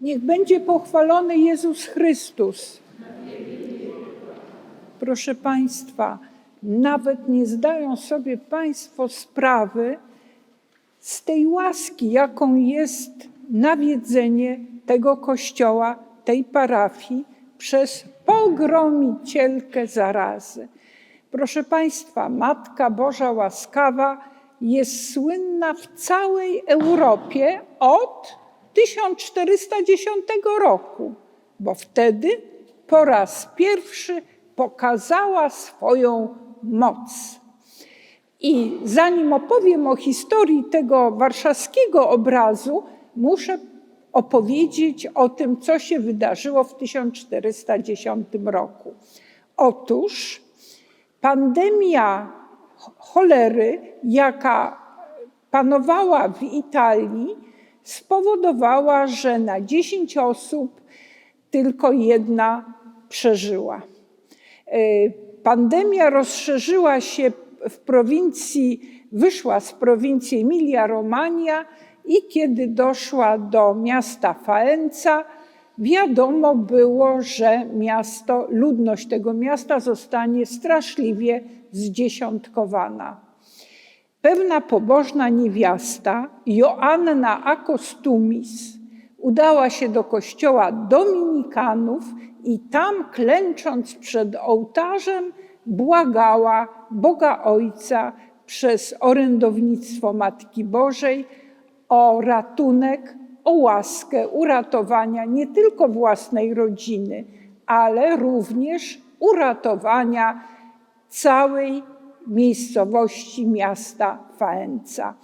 Niech będzie pochwalony Jezus Chrystus. Proszę Państwa, nawet nie zdają sobie Państwo sprawy z tej łaski, jaką jest nawiedzenie tego kościoła, tej parafii przez pogromicielkę zarazy. Proszę Państwa, Matka Boża Łaskawa jest słynna w całej Europie od 1410 roku, bo wtedy po raz pierwszy pokazała swoją moc. I zanim opowiem o historii tego warszawskiego obrazu, muszę opowiedzieć o tym, co się wydarzyło w 1410 roku. Otóż pandemia cholery, jaka panowała w Italii, spowodowała, że na 10 osób tylko jedna przeżyła. Pandemia rozszerzyła się w prowincji, wyszła z prowincji Emilia-Romagna i kiedy doszła do miasta Faenza, wiadomo było, że miasto, ludność tego miasta zostanie straszliwie zdziesiątkowana. Pewna pobożna niewiasta, Joanna Akostumis, udała się do kościoła dominikanów i tam klęcząc przed ołtarzem błagała Boga Ojca przez orędownictwo Matki Bożej o ratunek, o łaskę uratowania nie tylko własnej rodziny, ale również uratowania całej miejscowości miasta Faenza.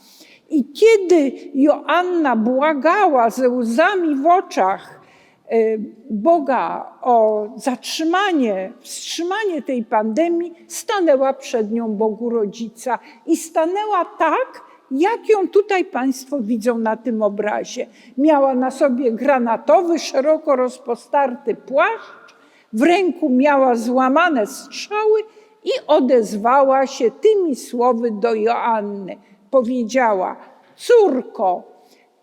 I kiedy Joanna błagała ze łzami w oczach e, Boga o zatrzymanie, wstrzymanie tej pandemii, stanęła przed nią Bogu Rodzica i stanęła tak, jak ją tutaj Państwo widzą na tym obrazie. Miała na sobie granatowy, szeroko rozpostarty płaszcz, w ręku miała złamane strzały i odezwała się tymi słowy do Joanny. Powiedziała: Córko,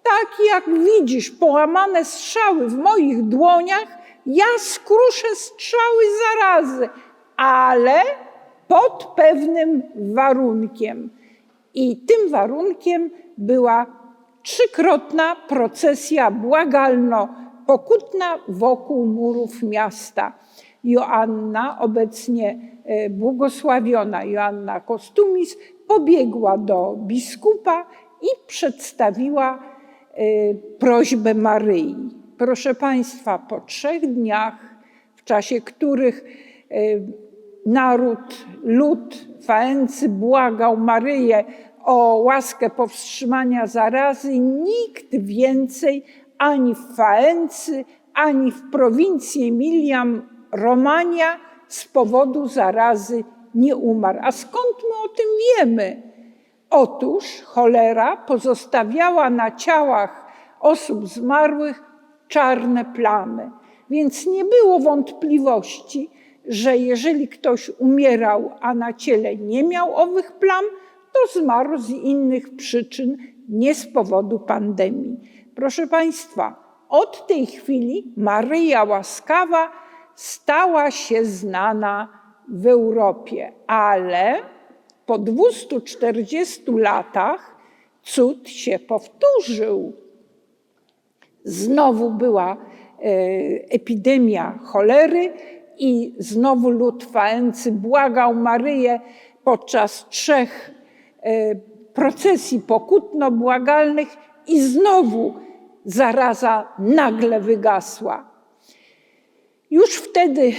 tak jak widzisz połamane strzały w moich dłoniach, ja skruszę strzały zarazy, ale pod pewnym warunkiem. I tym warunkiem była trzykrotna procesja błagalno-pokutna wokół murów miasta. Joanna, obecnie e, błogosławiona Joanna Kostumis, pobiegła do biskupa i przedstawiła e, prośbę Maryi. Proszę Państwa, po trzech dniach, w czasie których e, naród, lud Faency błagał Maryję o łaskę powstrzymania zarazy, nikt więcej ani w Faency, ani w prowincji Emilia Romania z powodu zarazy nie umarł. A skąd my o tym wiemy? Otóż cholera pozostawiała na ciałach osób zmarłych czarne plamy, więc nie było wątpliwości, że jeżeli ktoś umierał, a na ciele nie miał owych plam, to zmarł z innych przyczyn, nie z powodu pandemii. Proszę Państwa, od tej chwili Maryja Łaskawa stała się znana w Europie, ale po 240 latach cud się powtórzył. Znowu była e, epidemia cholery i znowu lud Faency błagał Maryję podczas trzech e, procesji pokutno-błagalnych i znowu zaraza nagle wygasła. Już wtedy y,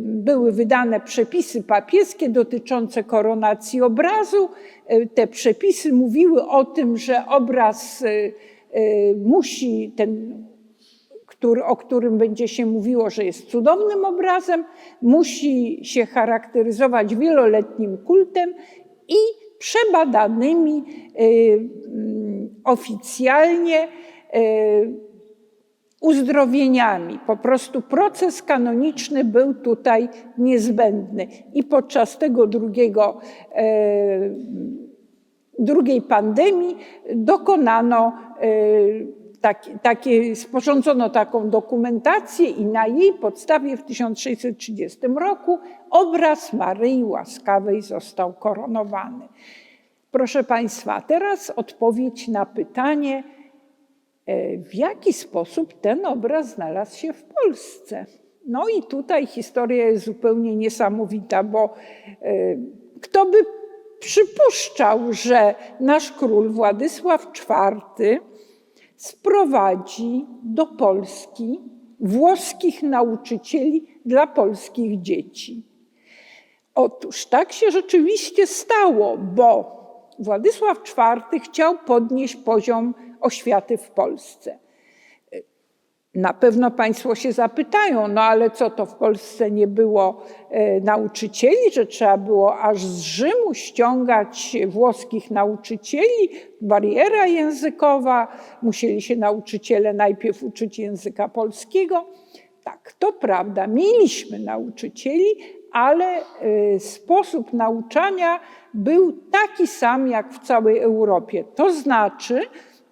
były wydane przepisy papieskie dotyczące koronacji obrazu. Y, te przepisy mówiły o tym, że obraz y, musi, ten, który, o którym będzie się mówiło, że jest cudownym obrazem, musi się charakteryzować wieloletnim kultem i przebadanymi mm, oficjalnie uzdrowieniami. Po prostu proces kanoniczny był tutaj niezbędny. I podczas tego drugiego, e, drugiej pandemii dokonano e, taki, takie, sporządzono taką dokumentację i na jej podstawie w 1630 roku obraz Maryi Łaskawej został koronowany. Proszę Państwa, teraz odpowiedź na pytanie, w jaki sposób ten obraz znalazł się w Polsce. No i tutaj historia jest zupełnie niesamowita, bo e, kto by przypuszczał, że nasz król Władysław IV sprowadzi do Polski włoskich nauczycieli dla polskich dzieci. Otóż tak się rzeczywiście stało, bo Władysław IV chciał podnieść poziom oświaty w Polsce. Na pewno Państwo się zapytają, no ale co to w Polsce nie było e, nauczycieli, że trzeba było aż z Rzymu ściągać włoskich nauczycieli, bariera językowa, musieli się nauczyciele najpierw uczyć języka polskiego. Tak, to prawda, mieliśmy nauczycieli, ale e, sposób nauczania był taki sam jak w całej Europie. To znaczy,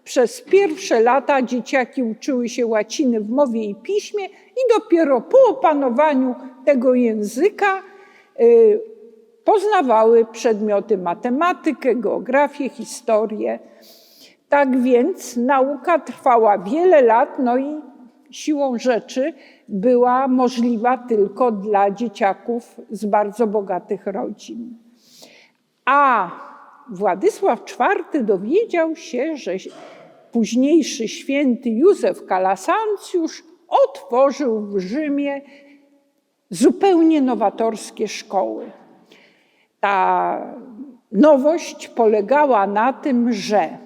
przez pierwsze lata dzieciaki uczyły się łaciny w mowie i piśmie i dopiero po opanowaniu tego języka y, poznawały przedmioty matematykę, geografię, historię. Tak więc nauka trwała wiele lat, no i siłą rzeczy była możliwa tylko dla dzieciaków z bardzo bogatych rodzin. A Władysław IV dowiedział się, że późniejszy święty Józef Kalasancjusz otworzył w Rzymie zupełnie nowatorskie szkoły. Ta nowość polegała na tym, że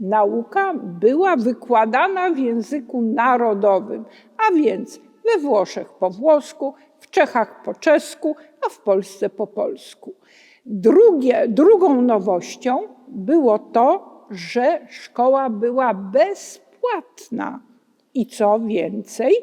nauka była wykładana w języku narodowym, a więc we Włoszech po włosku, w Czechach po czesku, a w Polsce po polsku. Drugie, drugą nowością było to, że szkoła była bezpłatna. I co więcej,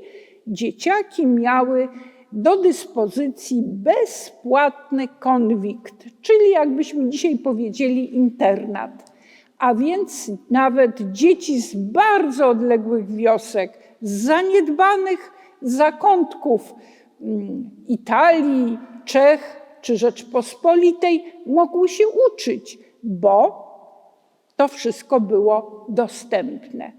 dzieciaki miały do dyspozycji bezpłatny konwikt, czyli jakbyśmy dzisiaj powiedzieli internat. A więc nawet dzieci z bardzo odległych wiosek, z zaniedbanych zakątków mm, Italii, Czech czy Rzeczpospolitej mogły się uczyć, bo to wszystko było dostępne.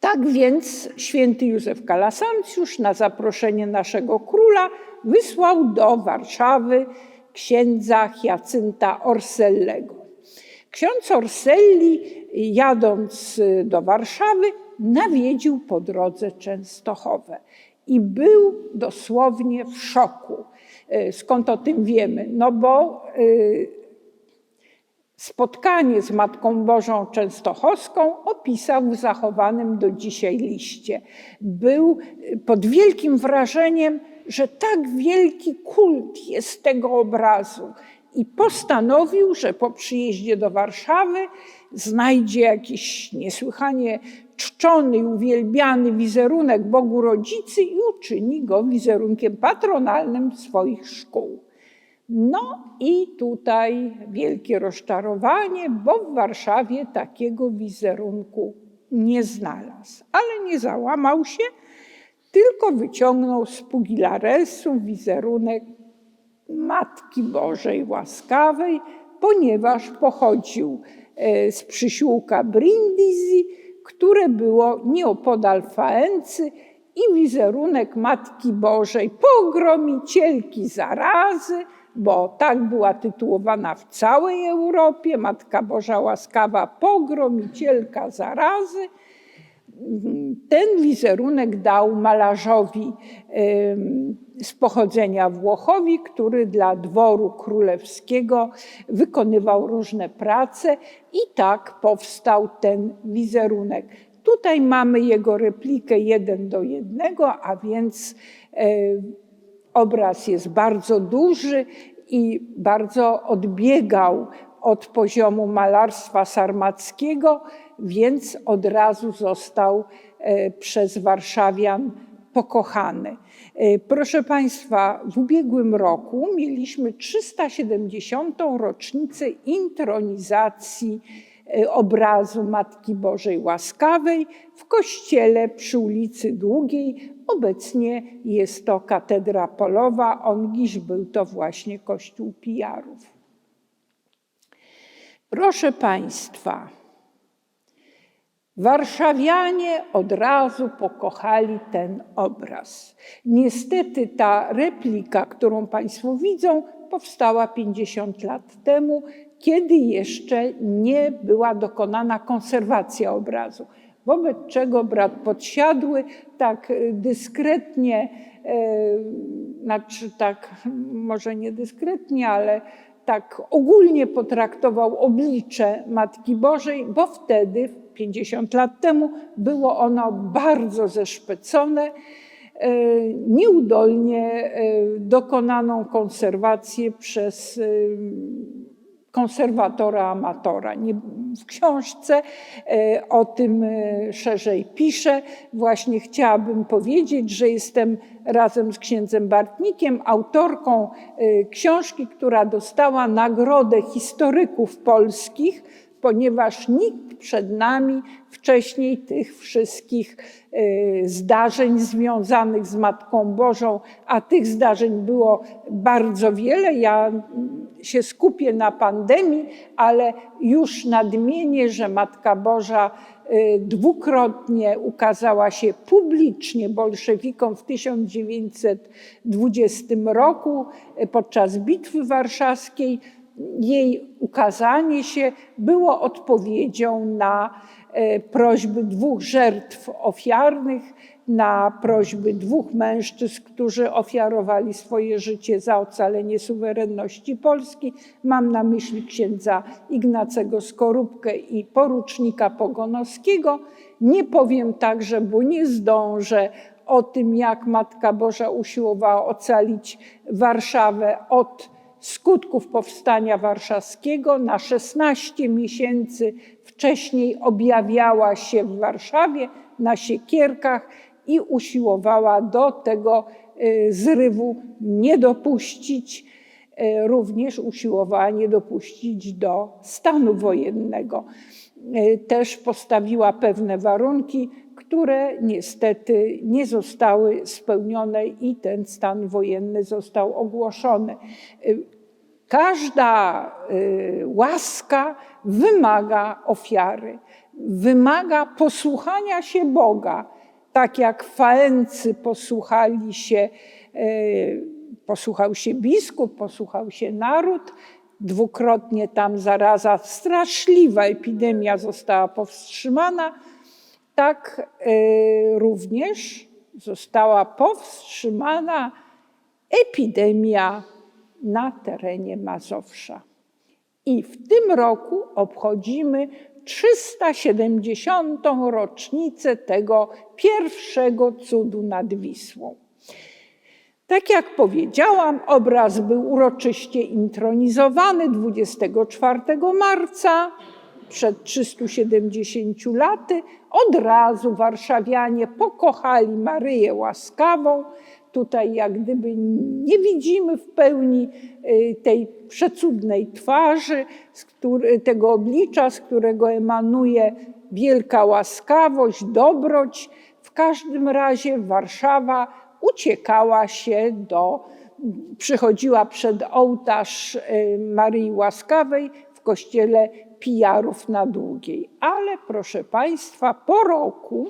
Tak więc święty Józef Kalasancjusz na zaproszenie naszego króla wysłał do Warszawy księdza Hiacynta Orsellego. Ksiądz Orselli, jadąc do Warszawy, nawiedził po drodze Częstochowę i był dosłownie w szoku. Skąd o tym wiemy? No bo y, Spotkanie z Matką Bożą Częstochowską opisał w zachowanym do dzisiaj liście. Był pod wielkim wrażeniem, że tak wielki kult jest tego obrazu i postanowił, że po przyjeździe do Warszawy znajdzie jakiś niesłychanie czczony i uwielbiany wizerunek Bogu Rodzicy i uczyni go wizerunkiem patronalnym swoich szkół. No i tutaj wielkie rozczarowanie, bo w Warszawie takiego wizerunku nie znalazł. Ale nie załamał się, tylko wyciągnął z pugilaresu wizerunek Matki Bożej Łaskawej, ponieważ pochodził e, z przysiłka Brindisi, które było nieopodal Faency i wizerunek Matki Bożej, pogromicielki zarazy, bo tak była tytułowana w całej Europie, Matka Boża Łaskawa, pogromicielka zarazy. Ten wizerunek dał malarzowi z pochodzenia Włochowi, który dla dworu królewskiego wykonywał różne prace i tak powstał ten wizerunek. Tutaj mamy jego replikę jeden do jednego, a więc Obraz jest bardzo duży i bardzo odbiegał od poziomu malarstwa sarmackiego, więc od razu został e, przez Warszawian pokochany. E, proszę Państwa, w ubiegłym roku mieliśmy 370. rocznicę intronizacji e, obrazu Matki Bożej Łaskawej w kościele przy ulicy Długiej. Obecnie jest to katedra polowa, ongiś był to właśnie kościół Pijarów. Proszę Państwa, Warszawianie od razu pokochali ten obraz. Niestety ta replika, którą Państwo widzą, powstała 50 lat temu, kiedy jeszcze nie była dokonana konserwacja obrazu. Wobec czego brat podsiadły tak dyskretnie, e, znaczy tak może nie dyskretnie, ale tak ogólnie potraktował oblicze Matki Bożej, bo wtedy, 50 lat temu, było ono bardzo zeszpecone, e, nieudolnie dokonaną konserwację przez konserwatora amatora. w książce o tym szerzej piszę. Właśnie chciałabym powiedzieć, że jestem razem z księdzem Bartnikiem autorką książki, która dostała nagrodę historyków polskich ponieważ nikt przed nami wcześniej tych wszystkich y, zdarzeń związanych z Matką Bożą, a tych zdarzeń było bardzo wiele. Ja się skupię na pandemii, ale już nadmienię, że Matka Boża y, dwukrotnie ukazała się publicznie bolszewikom w 1920 roku y, podczas Bitwy Warszawskiej jej ukazanie się było odpowiedzią na e, prośby dwóch żertw ofiarnych, na prośby dwóch mężczyzn, którzy ofiarowali swoje życie za ocalenie suwerenności Polski. Mam na myśli księdza Ignacego Skorupkę i porucznika Pogonowskiego. Nie powiem także, bo nie zdążę, o tym, jak Matka Boża usiłowała ocalić Warszawę od skutków powstania warszawskiego. Na 16 miesięcy wcześniej objawiała się w Warszawie na Siekierkach i usiłowała do tego y, zrywu nie dopuścić. Y, również usiłowała nie dopuścić do stanu wojennego. Y, też postawiła pewne warunki, które niestety nie zostały spełnione i ten stan wojenny został ogłoszony. Każda y, łaska wymaga ofiary, wymaga posłuchania się Boga, tak jak Faency posłuchali się, y, posłuchał się biskup, posłuchał się naród, dwukrotnie tam zaraza, straszliwa epidemia została powstrzymana, tak y, również została powstrzymana epidemia na terenie Mazowsza. I w tym roku obchodzimy 370. rocznicę tego pierwszego cudu nad Wisłą. Tak jak powiedziałam, obraz był uroczyście intronizowany 24 marca przed 370 laty. Od razu warszawianie pokochali Maryję Łaskawą, Tutaj jak gdyby nie widzimy w pełni y, tej przecudnej twarzy, tego oblicza, z którego emanuje wielka łaskawość, dobroć. W każdym razie Warszawa uciekała się do, przychodziła przed ołtarz y, Maryi Łaskawej w kościele Pijarów na Długiej. Ale proszę Państwa, po roku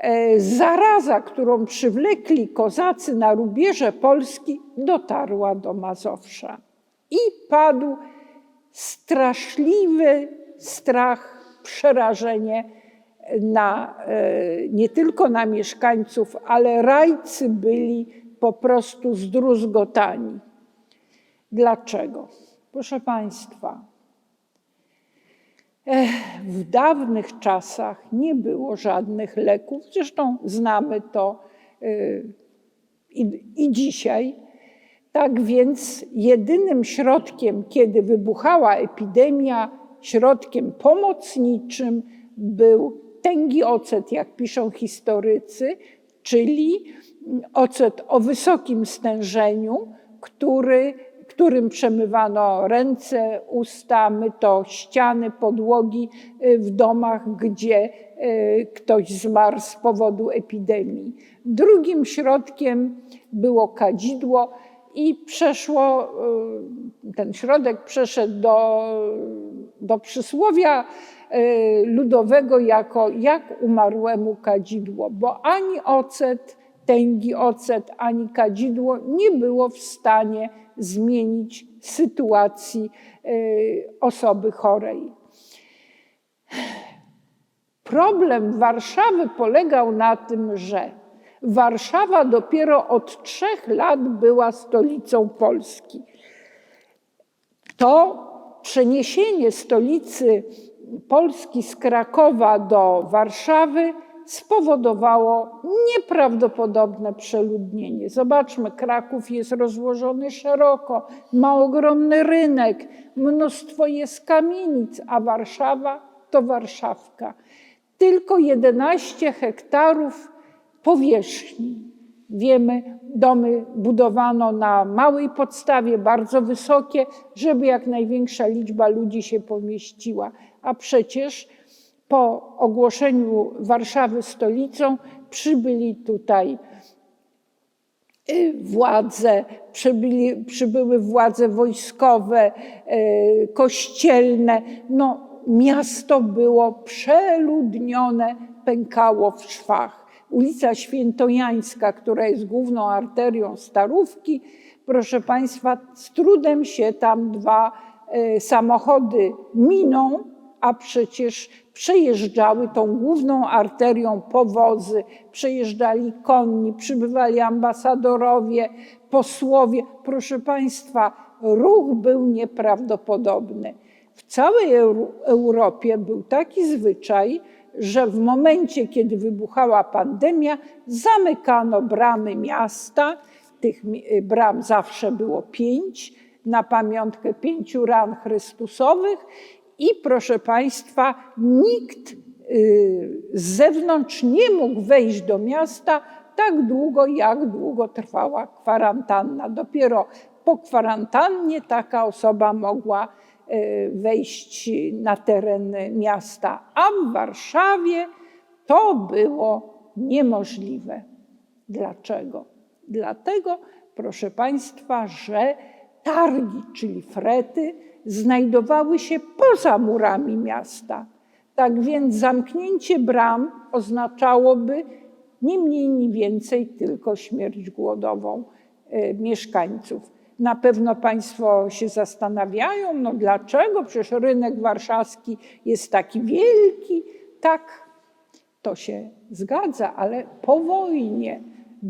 E, zaraza, którą przywlekli kozacy na rubieże Polski, dotarła do Mazowsza. I padł straszliwy strach, przerażenie na, e, nie tylko na mieszkańców, ale rajcy byli po prostu zdruzgotani. Dlaczego? Proszę Państwa, w dawnych czasach nie było żadnych leków, zresztą znamy to y, i, i dzisiaj. Tak więc jedynym środkiem, kiedy wybuchała epidemia, środkiem pomocniczym był tęgi ocet, jak piszą historycy, czyli ocet o wysokim stężeniu, który którym przemywano ręce, usta, myto ściany, podłogi y, w domach, gdzie y, ktoś zmarł z powodu epidemii. Drugim środkiem było kadzidło i przeszło, y, ten środek przeszedł do, do przysłowia ludowego jako jak umarłemu kadzidło, bo ani ocet, tęgi ocet, ani kadzidło nie było w stanie zmienić sytuacji osoby chorej. Problem Warszawy polegał na tym, że Warszawa dopiero od trzech lat była stolicą Polski. To przeniesienie stolicy Polski z Krakowa do Warszawy spowodowało nieprawdopodobne przeludnienie. Zobaczmy, Kraków jest rozłożony szeroko, ma ogromny rynek, mnóstwo jest kamienic, a Warszawa to Warszawka. Tylko 11 hektarów powierzchni. Wiemy, domy budowano na małej podstawie, bardzo wysokie, żeby jak największa liczba ludzi się pomieściła. A przecież po ogłoszeniu Warszawy stolicą przybyli tutaj y, władze, przybyli, przybyły władze wojskowe, y, kościelne. No, miasto było przeludnione, pękało w szwach. Ulica Świętojańska, która jest główną arterią Starówki, proszę Państwa, z trudem się tam dwa y, samochody miną, a przecież przejeżdżały tą główną arterią powozy, przejeżdżali konni, przybywali ambasadorowie, posłowie. Proszę Państwa, ruch był nieprawdopodobny. W całej Europie był taki zwyczaj, że w momencie, kiedy wybuchała pandemia, zamykano bramy miasta. Tych bram zawsze było pięć, na pamiątkę pięciu ran Chrystusowych i proszę Państwa, nikt y, z zewnątrz nie mógł wejść do miasta tak długo, jak długo trwała kwarantanna. Dopiero po kwarantannie taka osoba mogła y, wejść na teren miasta, a w Warszawie to było niemożliwe. Dlaczego? Dlatego, proszę Państwa, że targi, czyli frety, znajdowały się poza murami miasta. Tak więc zamknięcie bram oznaczałoby nie mniej, ni więcej tylko śmierć głodową e, mieszkańców. Na pewno Państwo się zastanawiają, no dlaczego? Przecież rynek warszawski jest taki wielki. Tak, to się zgadza, ale po wojnie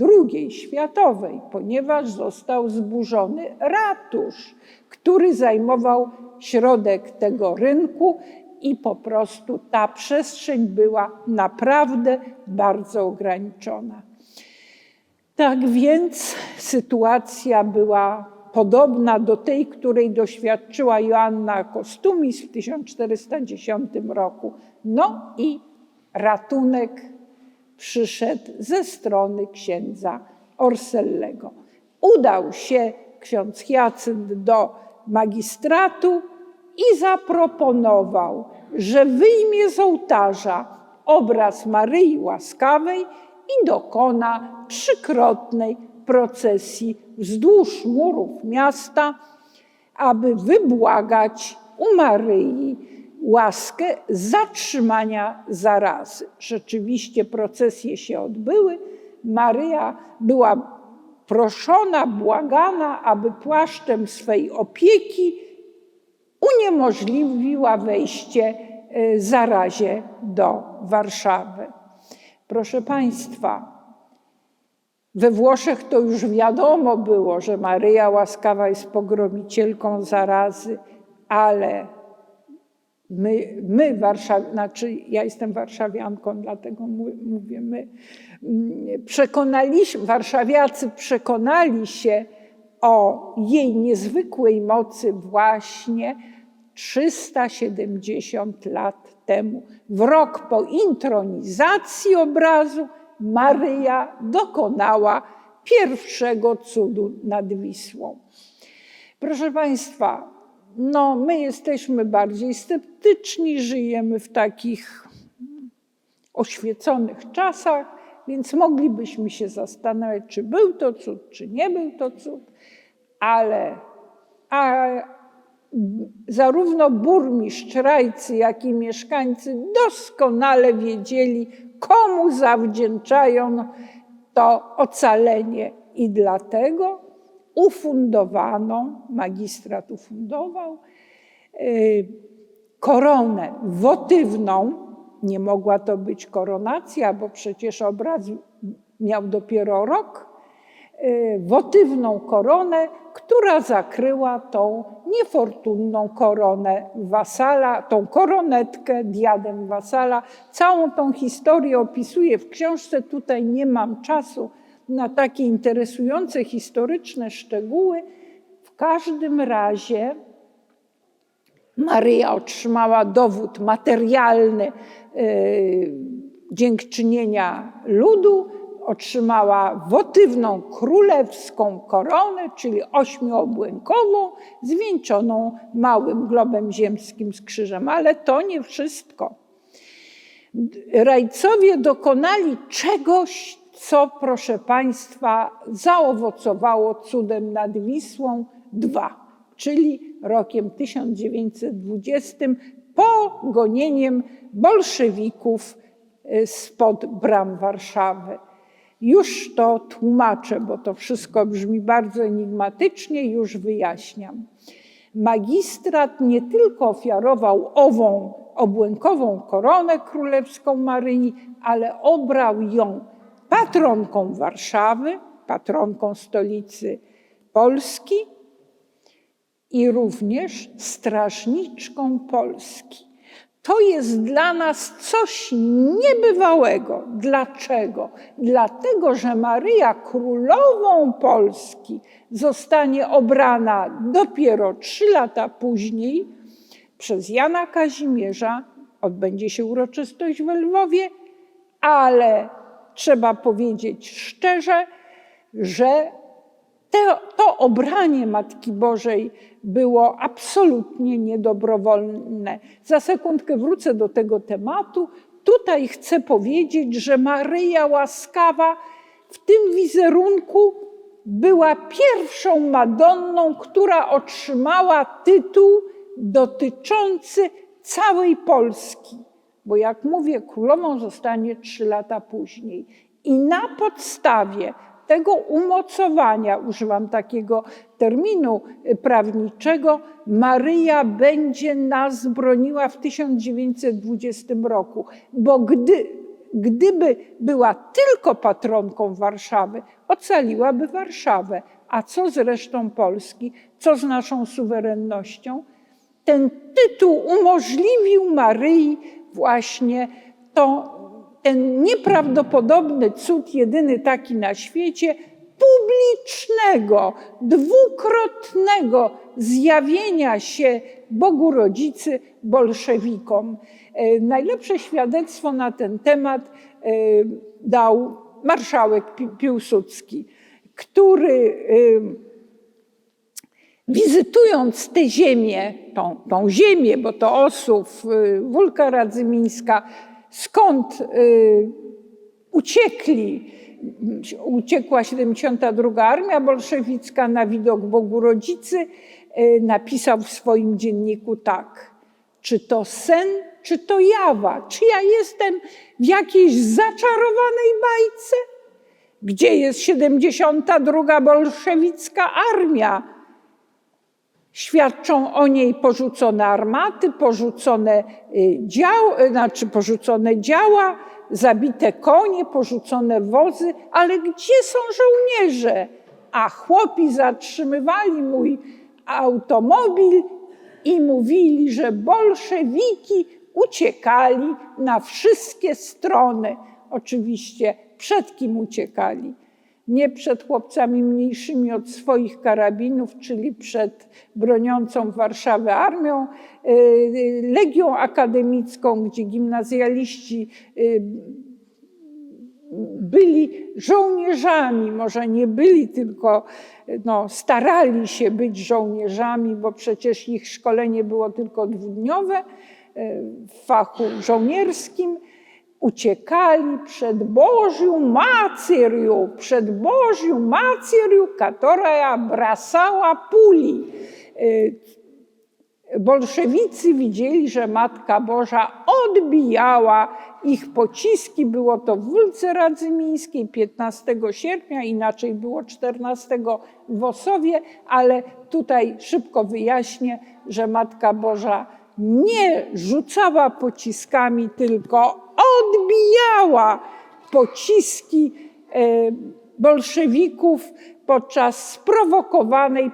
II światowej, ponieważ został zburzony ratusz, który zajmował środek tego rynku i po prostu ta przestrzeń była naprawdę bardzo ograniczona. Tak więc sytuacja była podobna do tej, której doświadczyła Joanna Kostumis w 1410 roku. No i ratunek przyszedł ze strony księdza Orsellego. Udał się ksiądz Hyacynt do magistratu i zaproponował, że wyjmie z ołtarza obraz Maryi Łaskawej i dokona trzykrotnej procesji wzdłuż murów miasta, aby wybłagać u Maryi łaskę zatrzymania zarazy. Rzeczywiście procesje się odbyły. Maryja była proszona, błagana, aby płaszczem swej opieki uniemożliwiła wejście e, zarazie do Warszawy. Proszę Państwa, we Włoszech to już wiadomo było, że Maryja łaskawa jest pogromicielką zarazy, ale My, my Warszaw, znaczy ja jestem warszawianką, dlatego mówię my, mm, przekonaliśmy, warszawiacy przekonali się o jej niezwykłej mocy właśnie 370 lat temu. W rok po intronizacji obrazu Maryja dokonała pierwszego cudu nad Wisłą. Proszę Państwa, no my jesteśmy bardziej sceptyczni, żyjemy w takich oświeconych czasach, więc moglibyśmy się zastanawiać, czy był to cud, czy nie był to cud, ale a zarówno burmistrz Rajcy, jak i mieszkańcy doskonale wiedzieli, komu zawdzięczają to ocalenie i dlatego ufundowano, magistrat ufundował, y, koronę wotywną. Nie mogła to być koronacja, bo przecież obraz miał dopiero rok. Y, wotywną koronę, która zakryła tą niefortunną koronę wasala, tą koronetkę, diadem wasala. Całą tą historię opisuję w książce. Tutaj nie mam czasu na takie interesujące historyczne szczegóły. W każdym razie Maryja otrzymała dowód materialny yy, dziękczynienia ludu, otrzymała wotywną królewską koronę, czyli ośmiobłękową, zwieńczoną małym globem ziemskim z krzyżem. Ale to nie wszystko. Rajcowie dokonali czegoś, co, proszę Państwa, zaowocowało cudem nad Wisłą II, czyli rokiem 1920, pogonieniem bolszewików y, spod bram Warszawy. Już to tłumaczę, bo to wszystko brzmi bardzo enigmatycznie, już wyjaśniam. Magistrat nie tylko ofiarował ową obłękową koronę królewską Maryi, ale obrał ją patronką Warszawy, patronką stolicy Polski i również strażniczką Polski. To jest dla nas coś niebywałego. Dlaczego? Dlatego, że Maryja królową Polski zostanie obrana dopiero trzy lata później przez Jana Kazimierza. Odbędzie się uroczystość w Lwowie, ale trzeba powiedzieć szczerze, że to, to obranie Matki Bożej było absolutnie niedobrowolne. Za sekundkę wrócę do tego tematu. Tutaj chcę powiedzieć, że Maryja łaskawa w tym wizerunku była pierwszą Madonną, która otrzymała tytuł dotyczący całej Polski. Bo jak mówię, królową zostanie trzy lata później. I na podstawie tego umocowania, używam takiego terminu y, prawniczego, Maryja będzie nas broniła w 1920 roku, bo gdy, gdyby była tylko patronką Warszawy, ocaliłaby Warszawę. A co z resztą Polski? Co z naszą suwerennością? Ten tytuł umożliwił Maryi właśnie to ten nieprawdopodobny cud, jedyny taki na świecie, publicznego, dwukrotnego zjawienia się Bogu Rodzicy bolszewikom. E, najlepsze świadectwo na ten temat e, dał marszałek Piłsudski, który e, wizytując tę ziemię, tą, tą ziemię, bo to Osów, Wólka Radzymińska, skąd y, uciekli, uciekła 72. Armia Bolszewicka na widok Bogu Rodzicy, y, napisał w swoim dzienniku tak. Czy to sen, czy to jawa? Czy ja jestem w jakiejś zaczarowanej bajce? Gdzie jest 72. bolszewicka armia? Świadczą o niej porzucone armaty, porzucone, y, dział, y, znaczy porzucone działa, zabite konie, porzucone wozy, ale gdzie są żołnierze? A chłopi zatrzymywali mój automobil i mówili, że bolszewiki uciekali na wszystkie strony. Oczywiście przed kim uciekali? Nie przed chłopcami mniejszymi od swoich karabinów, czyli przed broniącą Warszawę armią, y, Legią Akademicką, gdzie gimnazjaliści y, byli żołnierzami, może nie byli, tylko no, starali się być żołnierzami, bo przecież ich szkolenie było tylko dwudniowe w fachu żołnierskim. Uciekali przed Bożją Macerią, przed Bożją Macerią, która brasała puli. E, bolszewicy widzieli, że Matka Boża odbijała ich pociski. Było to w Wólce Radzymińskiej 15 sierpnia, inaczej było 14 w Osowie, ale tutaj szybko wyjaśnię, że Matka Boża nie rzucała pociskami, tylko odbijała pociski e, bolszewików podczas sprowokowanej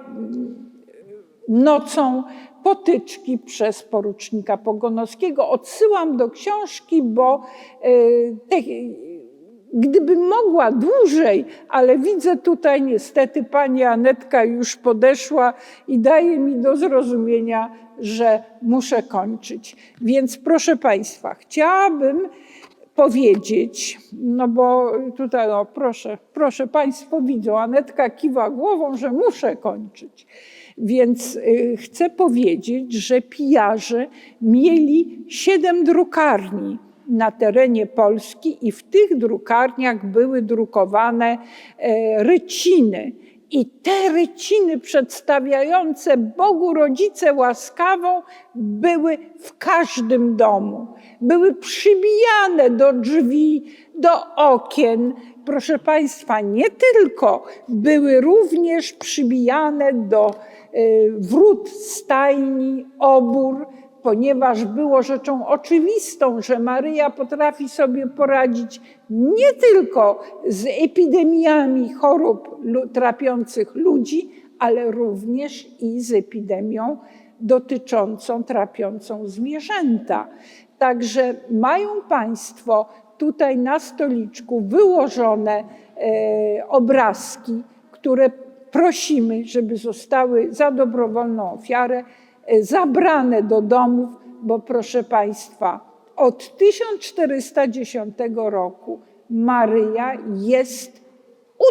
nocą potyczki przez porucznika Pogonowskiego. Odsyłam do książki, bo e, te, gdybym mogła dłużej, ale widzę tutaj niestety pani Anetka już podeszła i daje mi do zrozumienia, że muszę kończyć. Więc proszę Państwa, chciałabym powiedzieć, no bo tutaj, no proszę, proszę Państwo widzą, Anetka kiwa głową, że muszę kończyć. Więc y, chcę powiedzieć, że pijarze mieli siedem drukarni na terenie Polski i w tych drukarniach były drukowane e, ryciny. I te ryciny przedstawiające Bogu Rodzicę łaskawą były w każdym domu. Były przybijane do drzwi, do okien. Proszę Państwa, nie tylko, były również przybijane do y, wrót stajni, obór, ponieważ było rzeczą oczywistą, że Maryja potrafi sobie poradzić nie tylko z epidemiami chorób trapiących ludzi, ale również i z epidemią dotyczącą, trapiącą zwierzęta. Także mają Państwo tutaj na stoliczku wyłożone e, obrazki, które prosimy, żeby zostały za dobrowolną ofiarę zabrane do domów, bo proszę Państwa, od 1410 roku Maryja jest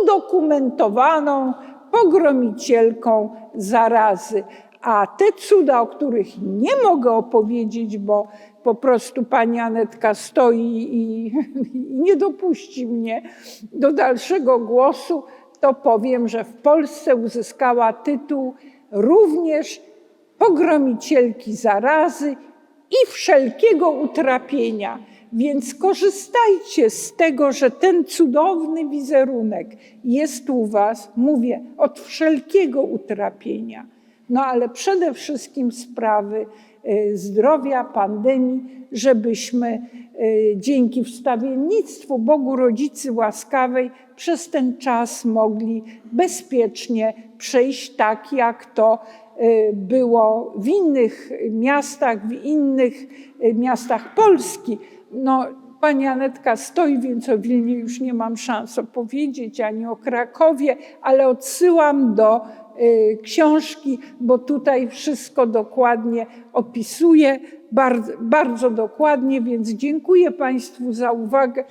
udokumentowaną pogromicielką zarazy. A te cuda, o których nie mogę opowiedzieć, bo po prostu pani Anetka stoi i, i nie dopuści mnie do dalszego głosu, to powiem, że w Polsce uzyskała tytuł również pogromicielki zarazy i wszelkiego utrapienia. Więc korzystajcie z tego, że ten cudowny wizerunek jest u Was, mówię, od wszelkiego utrapienia. No ale przede wszystkim sprawy e, zdrowia, pandemii, żebyśmy e, dzięki wstawiennictwu Bogu Rodzicy Łaskawej przez ten czas mogli bezpiecznie przejść tak, jak to było w innych miastach, w innych miastach Polski. No, Pani Anetka stoi, więc o Wilnie już nie mam szans opowiedzieć, ani o Krakowie, ale odsyłam do y, książki, bo tutaj wszystko dokładnie opisuje, bardzo, bardzo dokładnie, więc dziękuję Państwu za uwagę.